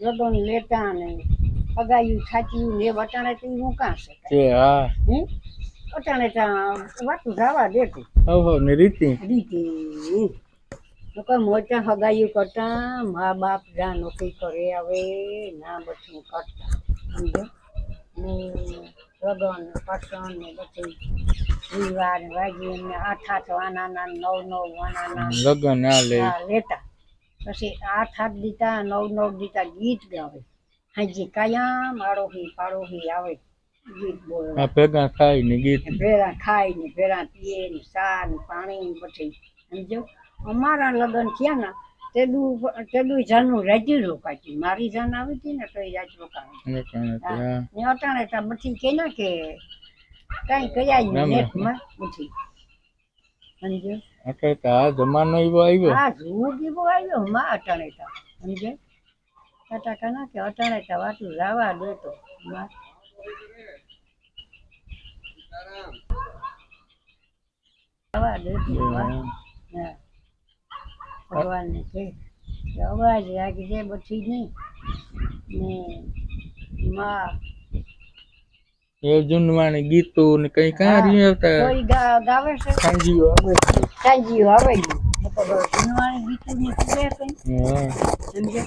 લગન લેતા ને પગાયું છાચ્યું ને વટાણે તો હું કાં છે હા. હમ? અટાણે ત્યાં વાતું જવા દેતું. ઓહો ને રીતિ. રીતિ. તો મોટા હગાયું કરતા મા બાપ જા નોકરી કરે હવે ના બધું કરતા. સમજો? ને લગન પસંદ ને બધું. વિવાર વાગી ને આઠ આઠ વાનાના નવ નવ વાનાના લગન લેતા. પછી આઠ આઠ દીતા નવ નવ દીતા ગીત ગાવે. હાજી કયા આડોહી પાડોહી આવે. ગીત બોલે. ભેગા ખાઈ ને ગીત ભેગા ખાય ને ભેગા પીએ ને ચા ને પાણી ને પછી સમજો અમારા લગ્ન થયા ને તેદું તેદું જાનું રાજી રોકાતી મારી જાન આવી હતી ને તો એ રાજ રોકાવી. હા. ને અટાણે તા બધી કે ના કે કઈ કયા નેટમાં બધી. સમજો એટલે આ જમાનો એવો આવ્યો. હા જૂગ એવો આવ્યો? માં અટાણે તા સમજે કાટા કાના કે અટાણે તા. વાટું લાવા દેતો માં. લાવા હા. ભગવાનને કે અવાજ રાખજે બધી નહીં ને માં જૂનવાણી ગીતો ને કઈ કાં રહ્યું આવતા? કોઈ ગાવે છે? સાંજીઓ આવે છે. સાંજીઓ આવે જૂનવાણી ગીતું ની કીધે કઈ. હા. સમજે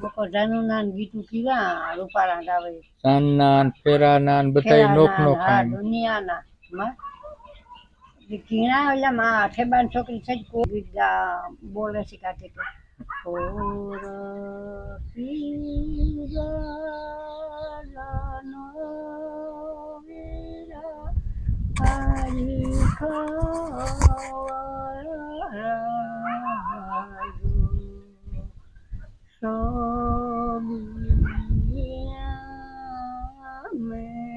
લોકો જાનુના ને ગીતું રૂપાળા ગાવે. નો ને. માં ઓલા માં આઠે છોકરી છે ગીત બોલે છે Sonra Sivarana Vira Harikavarayu Sabiya Meloni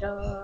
melonita.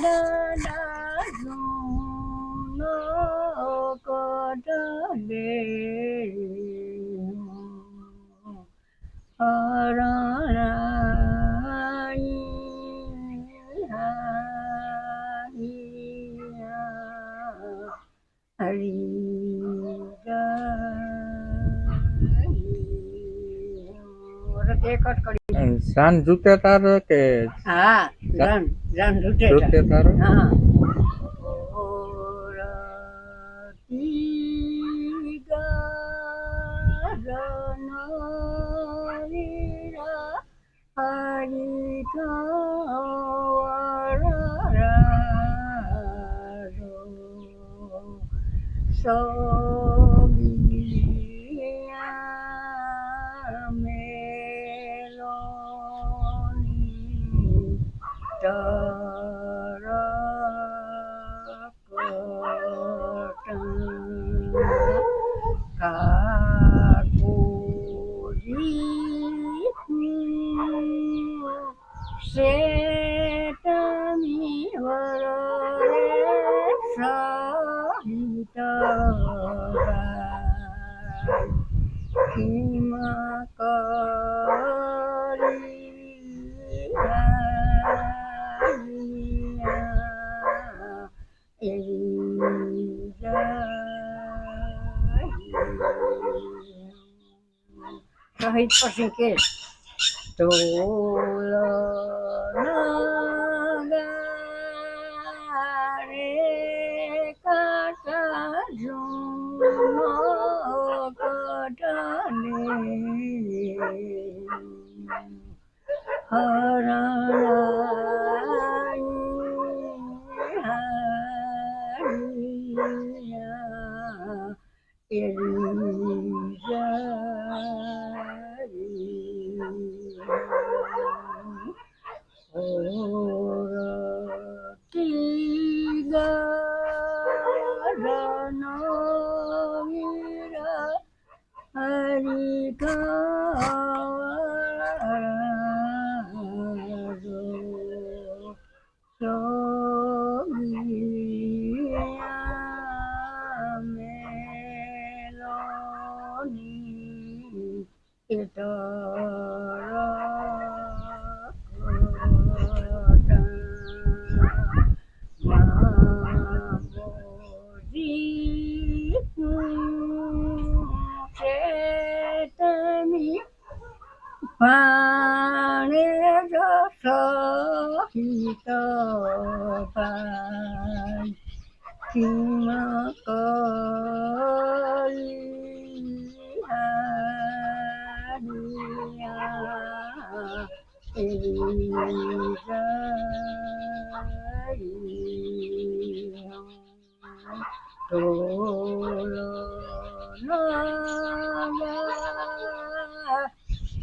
હરી એક જ કરી અને સાન જૂતે તારે કે હા રન રન રૂટે જૂતે તારે હા ઓરતી ગારનવીરા હરિ કવરારો સોબિયા শাহিত হিমা Kahit pa singkit. Tulog. 呃，然后 পাণে রসিত পাই কিম করি হারিয়া তোল না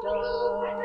melon